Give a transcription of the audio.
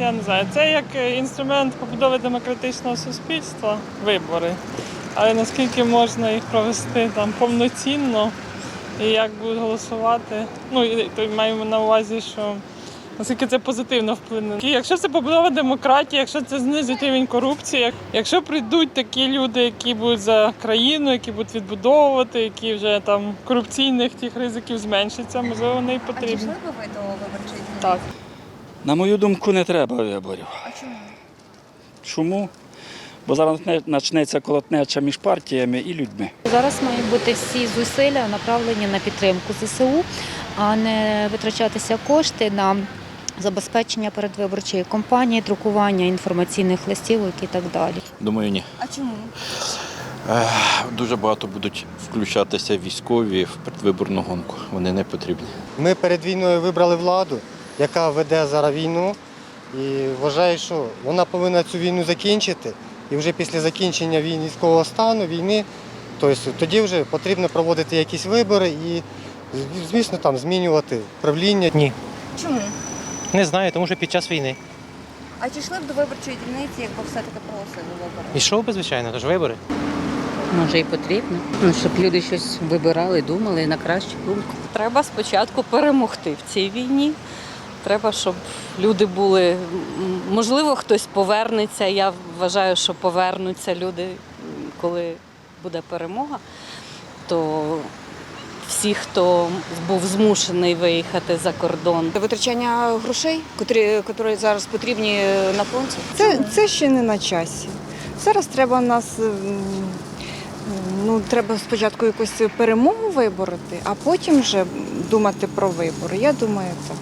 Я не знаю, це як інструмент побудови демократичного суспільства, вибори. Але наскільки можна їх провести там повноцінно і як будуть голосувати. Ну і то маємо на увазі, що наскільки це позитивно вплине. І якщо це побудова демократії, якщо це знизить рівень корупції, якщо прийдуть такі люди, які будуть за країну, які будуть відбудовувати, які вже там корупційних тих ризиків зменшиться, можливо, вони і А чи потрібні. йшли би ви до виборчої? Так. На мою думку, не треба виборів. А чому? Чому? Бо зараз почнеться колотнеча між партіями і людьми. Зараз мають бути всі зусилля направлені на підтримку ЗСУ, а не витрачатися кошти на забезпечення передвиборчої кампанії, друкування інформаційних листівок і так далі. Думаю, ні. А чому? Дуже багато будуть включатися військові в предвиборну гонку. Вони не потрібні. Ми перед війною вибрали владу, яка веде зараз війну, і вважаю, що вона повинна цю війну закінчити. І вже після закінчення військового стану, війни, тобто тоді вже потрібно проводити якісь вибори і, звісно, там змінювати правління. Ні, Чому? не знаю, тому що під час війни. А чи йшли б до виборчої дільниці, якби все-таки проголосили вибори? Ішов би, звичайно, тож вибори. Може і потрібно, ну, щоб люди щось вибирали, думали на кращу думку. Треба спочатку перемогти в цій війні. Треба, щоб люди були. Можливо, хтось повернеться. Я вважаю, що повернуться люди, коли буде перемога. То всі, хто був змушений виїхати за кордон, Витрачання грошей, котрі, котрі зараз потрібні на фронті. Це, це ще не на часі. Зараз треба нас. Ну, треба спочатку якусь перемогу вибороти, а потім вже думати про вибори. Я думаю, так.